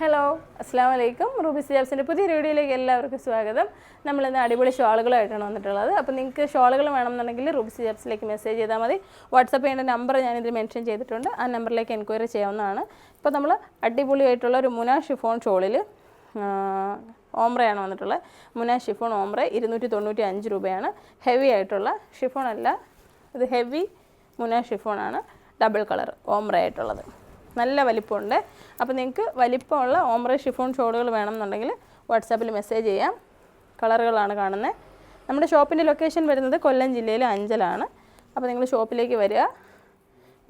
Hello അസ്സാം വലൈക്കും Ruby സിജാബ്സിന്റെ പുതിയ വീഡിയോയിലേക്ക് എല്ലാവർക്കും സ്വാഗതം. നമ്മളിന്ന് അടിപൊളി ഷോളുകളായിട്ടാണ് വന്നിട്ടുള്ളത്. അപ്പോൾ നിങ്ങൾക്ക് ഷോളുകൾ വേണമെന്നുണ്ടെങ്കിൽ റൂബി സിജാബ്സിലേക്ക് മെസ്സേജ് ചെയ്താൽ മതി. വാട്സപ്പ് ചെയ്യേണ്ട നമ്പർ ഞാനിതിൽ മെൻഷൻ ചെയ്തിട്ടുണ്ട്. ആ നമ്പറിലേക്ക് എൻക്വയറി ചെയ്യാവുന്നതാണ്. ഇപ്പോൾ നമ്മൾ അടിപൊളിയായിട്ടുള്ള ഒരു മുന ഷിഫോൺ ഷോളിൽ ഓംറയാണ് വന്നിട്ടുള്ളത്. മുന ഷിഫോൺ ഓംറ ഇരുന്നൂറ്റി തൊണ്ണൂറ്റി അഞ്ച് രൂപയാണ്. ഹെവി ആയിട്ടുള്ള ഷിഫോൺ അല്ല ഇത് ഹെവി മുന ഷിഫോണാണ് ഡബിൾ കളർ ഓംറ ആയിട്ടുള്ളത് നല്ല വലിപ്പമുണ്ട്. അപ്പോൾ നിങ്ങൾക്ക് വലിപ്പമുള്ള ഓംറ ഷിഫോൺ ഷോളുകൾ വേണമെന്നുണ്ടെങ്കിൽ വാട്സാപ്പിൽ മെസ്സേജ് ചെയ്യാം. കളറുകളാണ് കാണുന്നത്. നമ്മുടെ ഷോപ്പിന്റെ ലൊക്കേഷൻ വരുന്നത് കൊല്ലം ജില്ലയിലെ അഞ്ചലാണ്. അപ്പോൾ നിങ്ങൾ ഷോപ്പിലേക്ക് വരിക.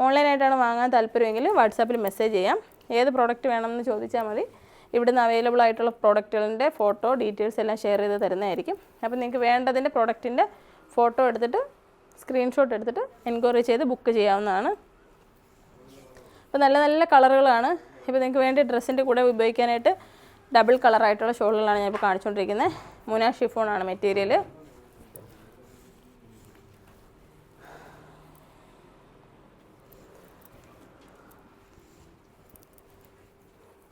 ഓൺലൈനായിട്ടാണ് വാങ്ങാൻ താല്പര്യമെങ്കിൽ വാട്സാപ്പിൽ മെസ്സേജ് ചെയ്യാം. ഏത് പ്രോഡക്റ്റ് വേണമെന്ന് ചോദിച്ചാൽ മതി. ഇവിടുന്ന് അവൈലബിൾ ആയിട്ടുള്ള പ്രോഡക്റ്റുകളുടെ ഫോട്ടോ ഡീറ്റെയിൽസ് എല്ലാം ഷെയർ ചെയ്ത് തരുന്നതായിരിക്കും. അപ്പോൾ നിങ്ങൾക്ക് വേണ്ടതിന്റെ പ്രോഡക്റ്റിന്റെ ഫോട്ടോ എടുത്തിട്ട് സ്ക്രീൻഷോട്ട് എടുത്തിട്ട് എൻക്വയറി ചെയ്ത് ബുക്ക് ചെയ്യാവുന്നതാണ്. അപ്പോൾ നല്ല നല്ല കളറുകളാണ്. ഇപ്പോൾ നിങ്ങൾക്ക് വേണ്ടി ഡ്രസ്സിന്റെ കൂടെ ഉപയോഗിക്കാനായിട്ട് ഡബിൾ കളറായിട്ടുള്ള ഷോളുകളാണ് ഞാനിപ്പോൾ കാണിച്ചുകൊണ്ടിരിക്കുന്നത് മുന ഷിഫോണാണ് മെറ്റീരിയൽ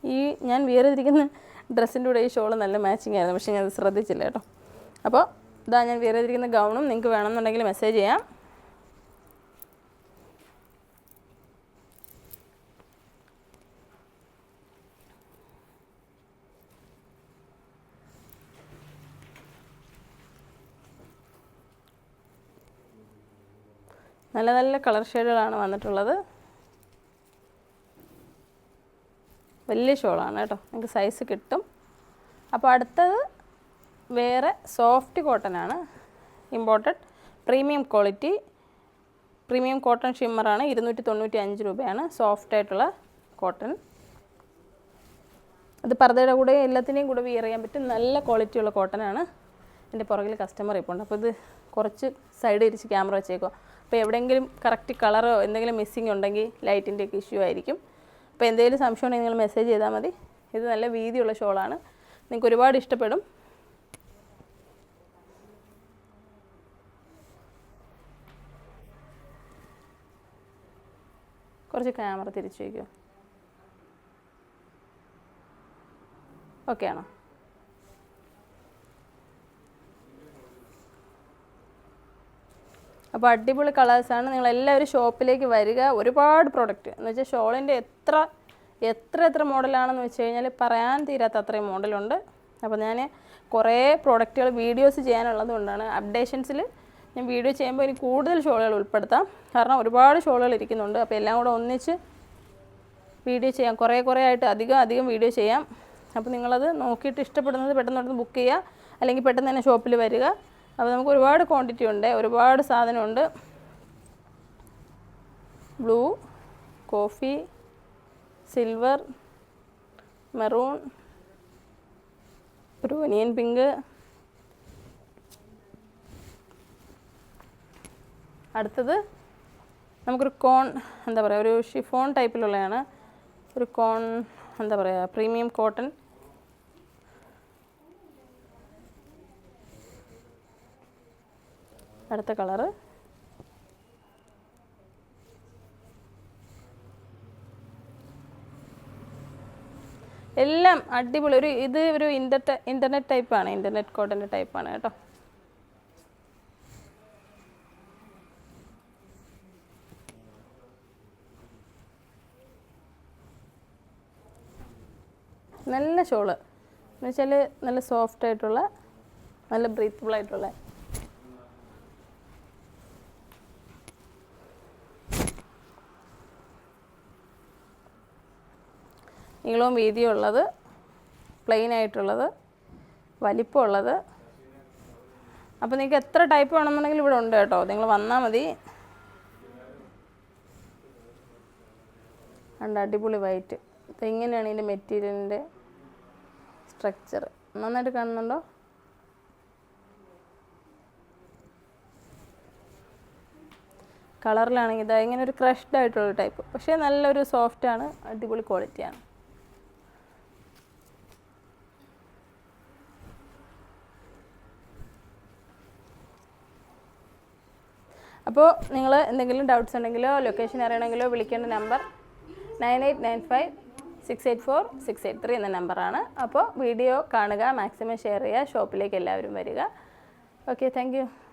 ഈ ഞാൻ വിയർ ചെയ്തിരിക്കുന്ന ഡ്രസ്സിന്റെ കൂടെ ഈ ഷോൾ നല്ല മാച്ചിങ് ആയിരുന്നു പക്ഷേ ഞാൻ അത് ശ്രദ്ധിച്ചില്ല കേട്ടോ. അപ്പോൾ ഇതാ ഞാൻ വിയർ ചെയ്തിരിക്കുന്ന ഗൗണും നിങ്ങൾക്ക് വേണമെന്നുണ്ടെങ്കിൽ മെസ്സേജ് ചെയ്യാം. നല്ല നല്ല കളർ ഷെയ്ഡുകളാണ് വന്നിട്ടുള്ളത്. വലിയ ഷോളാണ് കേട്ടോ. നിങ്ങൾക്ക് സൈസ് കിട്ടും. അപ്പോൾ അടുത്തത് വേറെ സോഫ്റ്റ് കോട്ടൺ ആണ്. Imported premium quality premium cotton ഷിമ്മറാണ് ഇരുന്നൂറ്റി തൊണ്ണൂറ്റി അഞ്ച് രൂപയാണ് സോഫ്റ്റ് ആയിട്ടുള്ള കോട്ടൺ അത് പർദ്ദയുടെ കൂടെ എല്ലാത്തിനെയും കൂടെ വിയർ ചെയ്യാൻ പറ്റും നല്ല ക്വാളിറ്റിയുള്ള കോട്ടനാണ് എന്റെ പുറകിൽ കസ്റ്റമർ ഇപ്പോൾ ഉണ്ട് അപ്പോൾ ഇത് കുറച്ച് സൈഡ് തിരിച്ച് ക്യാമറ വെച്ചേക്കുക അപ്പോൾ എവിടെയെങ്കിലും കറക്റ്റ് കളറോ എന്തെങ്കിലും മിസ്സിങ് ഉണ്ടെങ്കിൽ ലൈറ്റിന്റെ ഒക്കെ ഇഷ്യൂ ആയിരിക്കും. അപ്പോൾ എന്തെങ്കിലും സംശയം ഉണ്ടെങ്കിൽ നിങ്ങൾ മെസ്സേജ് ചെയ്താൽ മതി. ഇത് നല്ല വീതിയുള്ള ഷോളാണ് നിങ്ങൾക്ക് ഒരുപാട് ഇഷ്ടപ്പെടും. കുറച്ച് ക്യാമറ തിരിച്ചു വയ്ക്കുമോ ഓക്കെ ആണോ? അപ്പോൾ അടിപൊളി കളേഴ്സാണ് നിങ്ങൾ എല്ലാവരും ഷോപ്പിലേക്ക് വരിക. ഒരുപാട് പ്രോഡക്റ്റ് എന്ന് വെച്ചാൽ ഷോളിന്റെ എത്ര എത്ര എത്ര മോഡലാണെന്ന് വെച്ച് കഴിഞ്ഞാൽ പറയാൻ തീരാത്ത അത്രയും മോഡലുണ്ട് അപ്പോൾ ഞാൻ കുറേ പ്രോഡക്റ്റുകൾ വീഡിയോസ് ചെയ്യാനുള്ളത് കൊണ്ടാണ്. അപ്ഡേഷൻസിൽ ഞാൻ വീഡിയോ ചെയ്യുമ്പോൾ ഇനി കൂടുതൽ ഷോളുകൾ ഉൾപ്പെടുത്താം. കാരണം ഒരുപാട് ഷോളുകൾ ഇരിക്കുന്നുണ്ട്. അപ്പോൾ എല്ലാം കൂടെ ഒന്നിച്ച് വീഡിയോ ചെയ്യാം. കുറേ കുറേ ആയിട്ട് അധികം അധികം വീഡിയോ ചെയ്യാം. അപ്പോൾ നിങ്ങളത് നോക്കിയിട്ട് ഇഷ്ടപ്പെടുന്നത് പെട്ടെന്ന് പെട്ടെന്ന് ബുക്ക് ചെയ്യുക. അല്ലെങ്കിൽ പെട്ടെന്ന് തന്നെ ഷോപ്പിൽ വരിക. അപ്പോൾ നമുക്ക് ഒരുപാട് ക്വാണ്ടിറ്റി ഉണ്ട് ഒരുപാട് സാധനമുണ്ട്. ബ്ലൂ കോഫി സിൽവർ മെറൂൺ ഒരു ഒനിയൻ പിങ്ക് അടുത്തത് നമുക്കൊരു കോൺ എന്താ പറയുക ഒരു ഷിഫോൺ ടൈപ്പിലുള്ളതാണ് ഒരു കോൺ എന്താ പറയുക പ്രീമിയം കോട്ടൺ അടുത്ത കളറ്. എല്ലാം അടിപൊളി. ഒരു ഇത് ഒരു ഇന്റർടെ ഇന്റർനെറ്റ് ടൈപ്പാണ് ഇന്റർനെറ്റ് കോട്ടന്റെ ടൈപ്പാണ് കേട്ടോ. നല്ല ഷോൾ. എന്ന് വെച്ചാൽ നല്ല സോഫ്റ്റ് ആയിട്ടുള്ള നല്ല ബ്രീത്തബിൾ ആയിട്ടുള്ള നീളവും വീതിയും ഉള്ളത് പ്ലെയിൻ ആയിട്ടുള്ളത് വലിപ്പമുള്ളത്. അപ്പോൾ നിങ്ങൾക്ക് എത്ര ടൈപ്പ് വേണമെന്നുണ്ടെങ്കിൽ ഇവിടെ ഉണ്ട് കേട്ടോ. നിങ്ങൾ വന്നാൽ മതി. ഉണ്ട് അടിപൊളി വൈറ്റ് ഇത് ഇങ്ങനെയാണ് ഇതിന്റെ മെറ്റീരിയലിന്റെ സ്ട്രക്ചർ നന്നായിട്ട് കാണുന്നുണ്ടോ? കളറിലാണെങ്കിൽ ഇതാ ഇങ്ങനെ ഒരു ക്രഷ്ഡ് ആയിട്ടുള്ള ടൈപ്പ് പക്ഷേ നല്ലൊരു സോഫ്റ്റാണ് അടിപൊളി ക്വാളിറ്റിയാണ് അപ്പോൾ നിങ്ങൾ എന്തെങ്കിലും ഡൗട്ട്സ് ഉണ്ടെങ്കിലോ ലൊക്കേഷൻ അറിയണമെങ്കിലോ വിളിക്കേണ്ട number nine eight nine five six eight four six eight three എന്ന നമ്പറാണ് അപ്പോൾ വീഡിയോ കാണുക മാക്സിമം ഷെയർ ചെയ്യുക ഷോപ്പിലേക്ക് എല്ലാവരും വരിക. Okay thank